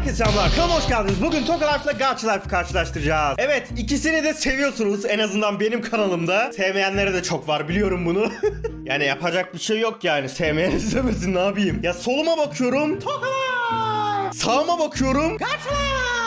Herkese selamlar. Kanalıma hoş geldiniz. Bugün Toka Life ile Gacha Life'ı karşılaştıracağız. Evet ikisini de seviyorsunuz. En azından benim kanalımda. Sevmeyenlere de çok var biliyorum bunu. yani yapacak bir şey yok yani. Sevmeyen izlemesin ne yapayım. Ya soluma bakıyorum. Toka Life. Sağıma bakıyorum. Gacha Life.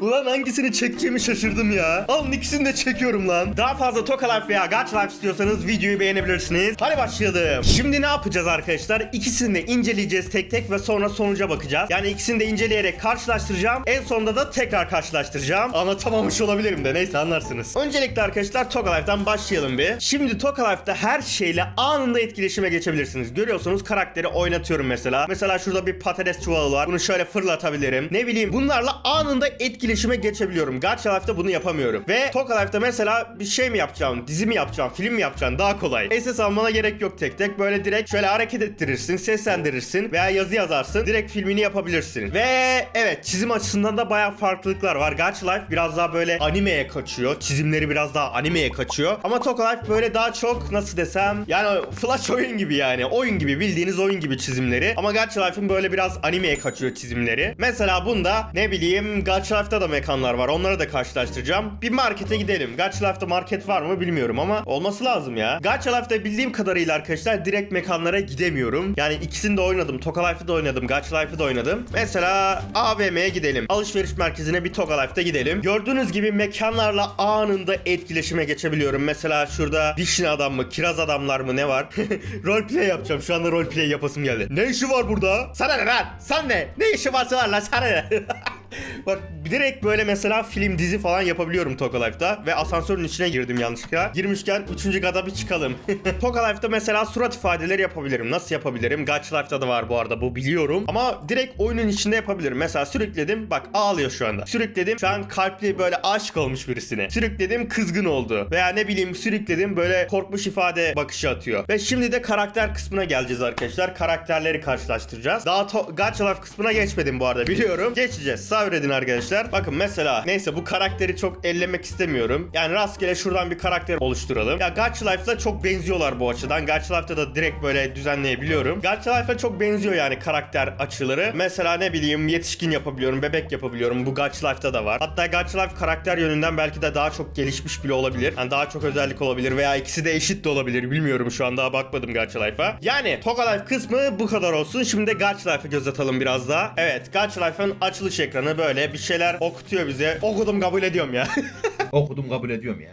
Ulan, hangisini çekeceğimi şaşırdım ya. Alın ikisini de çekiyorum lan. Daha fazla Toka Life veya Gacha Life istiyorsanız videoyu beğenebilirsiniz. Hadi başlayalım. Şimdi ne yapacağız arkadaşlar? İkisini de inceleyeceğiz tek tek ve sonra sonuca bakacağız. Yani ikisini de inceleyerek karşılaştıracağım. En sonunda da tekrar karşılaştıracağım. Anlatamamış olabilirim de neyse anlarsınız. Öncelikle arkadaşlar Toka Life'dan başlayalım bir. Şimdi Toka Life'da her şeyle anında etkileşime geçebilirsiniz. Görüyorsunuz karakteri oynatıyorum mesela. Mesela şurada bir patates çuvalı var. Bunu şöyle fırlatabilirim. Ne bileyim bunlarla anında etkileşime geçebiliyorum. Gacha Life'da bunu yapamıyorum. Ve Toka Life'da mesela bir şey mi yapacağım, dizi mi yapacağım, film mi yapacağım daha kolay. SS almana gerek yok tek tek. Böyle direkt şöyle hareket ettirirsin, seslendirirsin veya yazı yazarsın. Direkt filmini yapabilirsin. Ve evet çizim açısından da bayağı farklılıklar var. Gacha Life biraz daha böyle animeye kaçıyor. Çizimleri biraz daha animeye kaçıyor. Ama Toka Life böyle daha çok nasıl desem yani flash oyun gibi yani. Oyun gibi bildiğiniz oyun gibi çizimleri. Ama Gacha Life'ın böyle biraz animeye kaçıyor çizimleri. Mesela bunda ne bileyim Gacha Life'da da mekanlar var. Onları da karşılaştıracağım. Bir markete gidelim. Life'da market var mı bilmiyorum ama olması lazım ya. Life'da bildiğim kadarıyla arkadaşlar direkt mekanlara gidemiyorum. Yani ikisini de oynadım. Toka Life'ı da oynadım. Gacha Life'ı da oynadım. Mesela AVM'ye gidelim. Alışveriş merkezine bir Toka Life'da gidelim. Gördüğünüz gibi mekanlarla anında etkileşime geçebiliyorum. Mesela şurada dişli adam mı, kiraz adamlar mı ne var? roleplay yapacağım. Şu anda roleplay yapasım geldi. Ne işi var burada? Sana ne lan? Sen ne? Ne işi varsa var lan sana ne? Bak direkt böyle mesela film dizi falan yapabiliyorum Toka Life'da ve asansörün içine girdim yanlışlıkla. Girmişken 3. kata bir çıkalım. Toka Life'da mesela surat ifadeleri yapabilirim. Nasıl yapabilirim? Gacha Life'da da var bu arada bu biliyorum. Ama direkt oyunun içinde yapabilirim. Mesela sürükledim bak ağlıyor şu anda. Sürükledim şu an kalpli böyle aşık olmuş birisine. Sürükledim kızgın oldu. Veya ne bileyim sürükledim böyle korkmuş ifade bakışı atıyor. Ve şimdi de karakter kısmına geleceğiz arkadaşlar. Karakterleri karşılaştıracağız. Daha Gacha Life kısmına geçmedim bu arada biliyorum. Geçeceğiz. Sabredin arkadaşlar. Bakın mesela neyse bu karakteri çok ellemek istemiyorum. Yani rastgele şuradan bir karakter oluşturalım. Ya Gacha Life'la çok benziyorlar bu açıdan. Gacha Life'da da direkt böyle düzenleyebiliyorum. Gacha Life'la çok benziyor yani karakter açıları. Mesela ne bileyim yetişkin yapabiliyorum, bebek yapabiliyorum. Bu Gacha Life'da da var. Hatta Gacha Life karakter yönünden belki de daha çok gelişmiş bile olabilir. Yani daha çok özellik olabilir veya ikisi de eşit de olabilir. Bilmiyorum şu an daha bakmadım Gacha Life'a. Yani Toga Life kısmı bu kadar olsun. Şimdi de Gacha Life'a göz atalım biraz daha. Evet Gacha Life'ın açılış ekranı böyle bir şeyler okutuyor bize. Okudum kabul ediyorum ya. Okudum kabul ediyorum ya.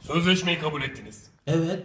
Sözleşmeyi kabul ettiniz. Evet.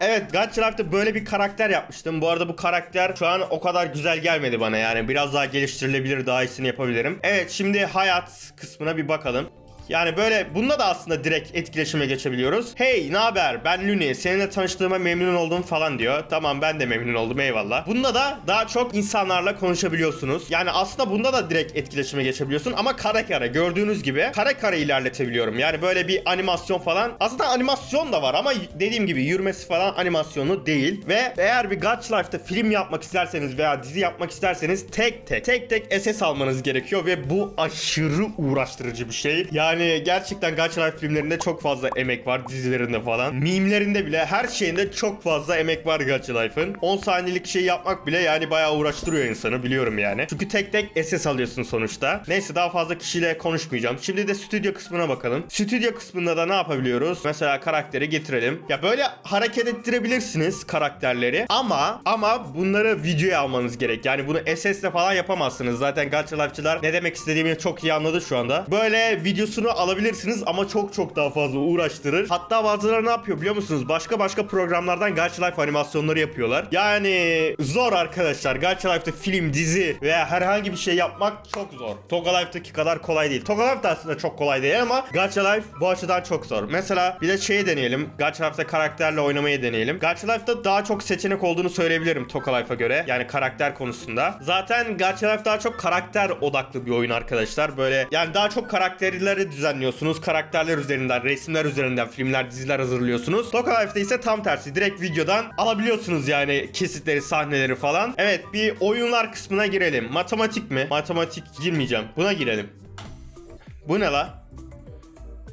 Evet Gacha Life'da böyle bir karakter yapmıştım. Bu arada bu karakter şu an o kadar güzel gelmedi bana yani. Biraz daha geliştirilebilir, daha iyisini yapabilirim. Evet şimdi hayat kısmına bir bakalım. Yani böyle bunda da aslında direkt etkileşime geçebiliyoruz. Hey ne haber ben Luni seninle tanıştığıma memnun oldum falan diyor. Tamam ben de memnun oldum eyvallah. Bunda da daha çok insanlarla konuşabiliyorsunuz. Yani aslında bunda da direkt etkileşime geçebiliyorsun ama kare kare gördüğünüz gibi kare kare ilerletebiliyorum. Yani böyle bir animasyon falan. Aslında animasyon da var ama dediğim gibi yürümesi falan animasyonu değil. Ve eğer bir Gacha Life'da film yapmak isterseniz veya dizi yapmak isterseniz tek tek tek tek SS almanız gerekiyor ve bu aşırı uğraştırıcı bir şey. Yani gerçekten Gacha filmlerinde çok fazla emek var dizilerinde falan. Mimlerinde bile her şeyinde çok fazla emek var Gacha Life'ın. 10 saniyelik şey yapmak bile yani bayağı uğraştırıyor insanı biliyorum yani. Çünkü tek tek SS alıyorsun sonuçta. Neyse daha fazla kişiyle konuşmayacağım. Şimdi de stüdyo kısmına bakalım. Stüdyo kısmında da ne yapabiliyoruz? Mesela karakteri getirelim. Ya böyle hareket ettirebilirsiniz karakterleri ama ama bunları videoya almanız gerek. Yani bunu SS'le falan yapamazsınız. Zaten Gacha Life'çılar ne demek istediğimi çok iyi anladı şu anda. Böyle videosunu alabilirsiniz ama çok çok daha fazla uğraştırır. Hatta bazıları ne yapıyor biliyor musunuz? Başka başka programlardan Life animasyonları yapıyorlar. Yani zor arkadaşlar. Life'da film, dizi veya herhangi bir şey yapmak çok zor. Toga Life'daki kadar kolay değil. Toga Life de aslında çok kolay değil ama Life bu açıdan çok zor. Mesela bir de şeyi deneyelim. Life'da karakterle oynamayı deneyelim. Life'da daha çok seçenek olduğunu söyleyebilirim Toga Life'a göre. Yani karakter konusunda. Zaten Life daha çok karakter odaklı bir oyun arkadaşlar. Böyle yani daha çok karakterleri düzenliyorsunuz. Karakterler üzerinden, resimler üzerinden filmler, diziler hazırlıyorsunuz. Toka Life'da ise tam tersi. Direkt videodan alabiliyorsunuz yani kesitleri, sahneleri falan. Evet bir oyunlar kısmına girelim. Matematik mi? Matematik girmeyeceğim. Buna girelim. Bu ne la?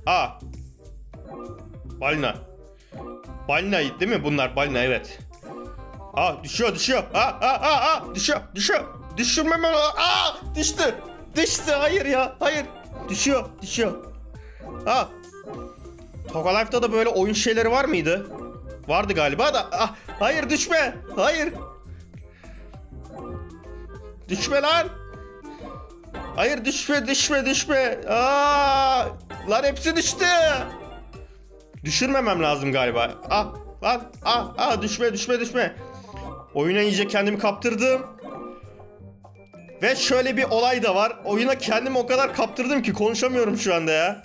Aa. Balina. Balina değil mi bunlar? Balina evet. Aa düşüyor düşüyor. Aa aa aa, aa düşüyor düşüyor. Düşürmeme aa düştü. Düştü hayır ya hayır. Düşüyor düşüyor. Aa. Toka Life'da da böyle oyun şeyleri var mıydı? Vardı galiba da. Ah, hayır düşme. Hayır. Düşme lan. Hayır düşme düşme düşme. Aa, lan hepsi düştü. Düşürmemem lazım galiba. Ah lan ah ah düşme düşme düşme. Oyuna iyice kendimi kaptırdım. Ve şöyle bir olay da var. Oyuna kendimi o kadar kaptırdım ki konuşamıyorum şu anda ya.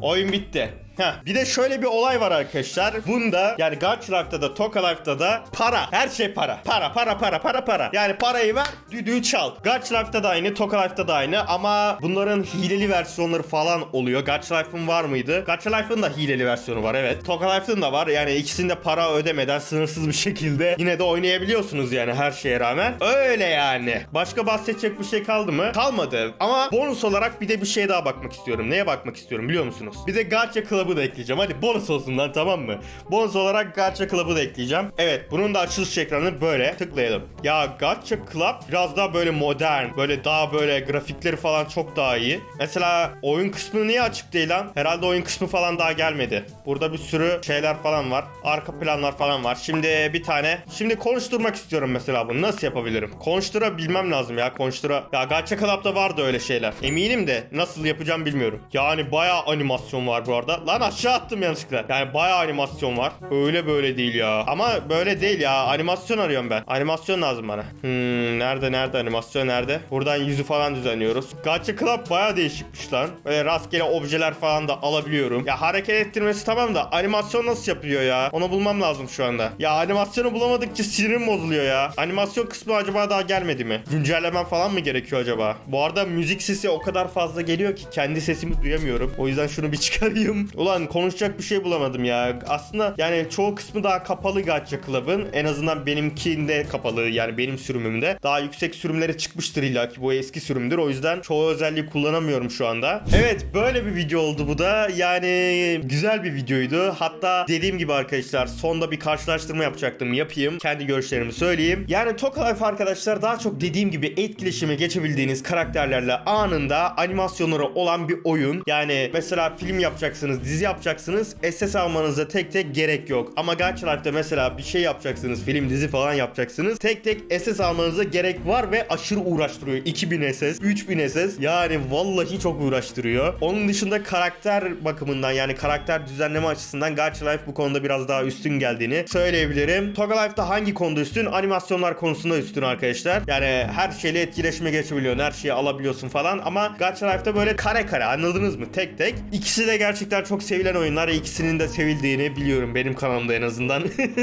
Oyun bitti. Heh. Bir de şöyle bir olay var arkadaşlar. Bunda yani Gacha da Toka Life'da da para. Her şey para. Para para para para para. Yani parayı ver düdüğü çal. Life'da da aynı Toka Life'da da aynı ama bunların hileli versiyonları falan oluyor. Gacha Life'ın var mıydı? Gacha Life'ın da hileli versiyonu var evet. Toka Life'ın da var. Yani ikisinde para ödemeden sınırsız bir şekilde yine de oynayabiliyorsunuz yani her şeye rağmen. Öyle yani. Başka bahsedecek bir şey kaldı mı? Kalmadı. Ama bonus olarak bir de bir şey daha bakmak istiyorum. Neye bakmak istiyorum biliyor musunuz? Bir de Gacha Club'ı da ekleyeceğim. Hadi bonus olsun lan tamam mı? Bonus olarak Gacha Club'ı da ekleyeceğim. Evet bunun da açılış ekranı böyle. Tıklayalım. Ya Gacha Club biraz daha böyle modern. Böyle daha böyle grafikleri falan çok daha iyi. Mesela oyun kısmı niye açık değil lan? Herhalde oyun kısmı falan daha gelmedi. Burada bir sürü şeyler falan var. Arka planlar falan var. Şimdi bir tane. Şimdi konuşturmak istiyorum mesela bunu. Nasıl yapabilirim? Konuşturabilmem lazım ya. Konuştura. Ya Gacha Club'da vardı öyle şeyler. Eminim de nasıl yapacağım bilmiyorum. Yani bayağı animasyon var bu arada. Lan aşağı attım yanlışlıkla. Yani bayağı animasyon var. Öyle böyle değil ya. Ama böyle değil ya. Animasyon arıyorum ben. Animasyon lazım bana. Hmm, nerede nerede animasyon nerede? Buradan yüzü falan düzenliyoruz. Gacha Club bayağı değişikmiş lan. Böyle rastgele objeler falan da alabiliyorum. Ya hareket ettirmesi tamam da animasyon nasıl yapılıyor ya? Onu bulmam lazım şu anda. Ya animasyonu bulamadıkça sinirim bozuluyor ya. Animasyon kısmı acaba daha gelmedi mi? Güncellemem falan mı gerekiyor acaba? Bu arada müzik sesi o kadar fazla geliyor ki kendi sesimi duyamıyorum. O yüzden şunu bir çıkarayım. Ulan konuşacak bir şey bulamadım ya. Aslında yani çoğu kısmı daha kapalı Gacha Club'ın. En azından benimkinde kapalı yani benim sürümümde. Daha yüksek sürümlere çıkmıştır illa ki bu eski sürümdür. O yüzden çoğu özelliği kullanamıyorum şu anda. Evet böyle bir video oldu bu da. Yani güzel bir videoydu. Hatta dediğim gibi arkadaşlar sonda bir karşılaştırma yapacaktım. Yapayım. Kendi görüşlerimi söyleyeyim. Yani Toka Life arkadaşlar daha çok dediğim gibi etkileşime geçebildiğiniz karakterlerle anında animasyonları olan bir oyun. Yani mesela film yapacaksınız, dizi yapacaksınız. SS almanıza tek tek gerek yok. Ama Gacha Life'da mesela bir şey yapacaksınız, film, dizi falan yapacaksınız. Tek tek SS almanıza gerek var ve aşırı uğraştırıyor. 2000 SS, 3000 SS. Yani vallahi çok uğraştırıyor. Onun dışında karakter bakımından yani karakter düzenleme açısından Gacha Life bu konuda biraz daha üstün geldiğini söyleyebilirim. Toga Life'da hangi konuda üstün? Animasyonlar konusunda üstün arkadaşlar. Yani her şeyle etkileşime geçebiliyorsun. Her şeyi alabiliyorsun falan ama Gacha Life'da böyle kare kare anladınız mı? Tek tek. İkisi de gerçekten çok sevilen oyunlar. İkisinin de sevildiğini biliyorum benim kanalımda en azından.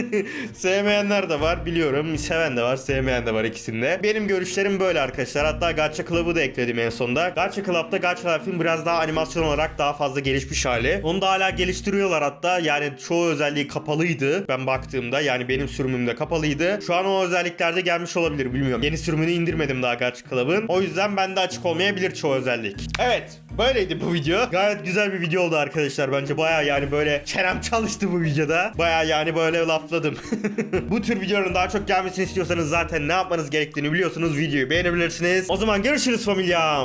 Sevmeyenler de var biliyorum. Seven de var, sevmeyen de var ikisinde. Benim görüşlerim böyle arkadaşlar. Hatta Gacha Club'ı da ekledim en sonda. Gacha Club'da Gacha Life'in biraz daha animasyon olarak daha fazla gelişmiş hali. Onu da hala geliştiriyorlar hatta. Yani çoğu özelliği kapalıydı ben baktığımda. Yani benim sürümümde kapalıydı. Şu an o özellikler de gelmiş olabilir bilmiyorum. Yeni sürümünü indirmedim daha Gacha Club'ın. O yüzden bende açık olmayabilir çoğu özellik. Evet. Böyleydi bu video. Gayet güzel bir video oldu arkadaşlar. Bence baya yani böyle çenem çalıştı bu videoda. Baya yani böyle lafladım. bu tür videoların daha çok gelmesini istiyorsanız zaten ne yapmanız gerektiğini biliyorsunuz. Videoyu beğenebilirsiniz. O zaman görüşürüz familyam.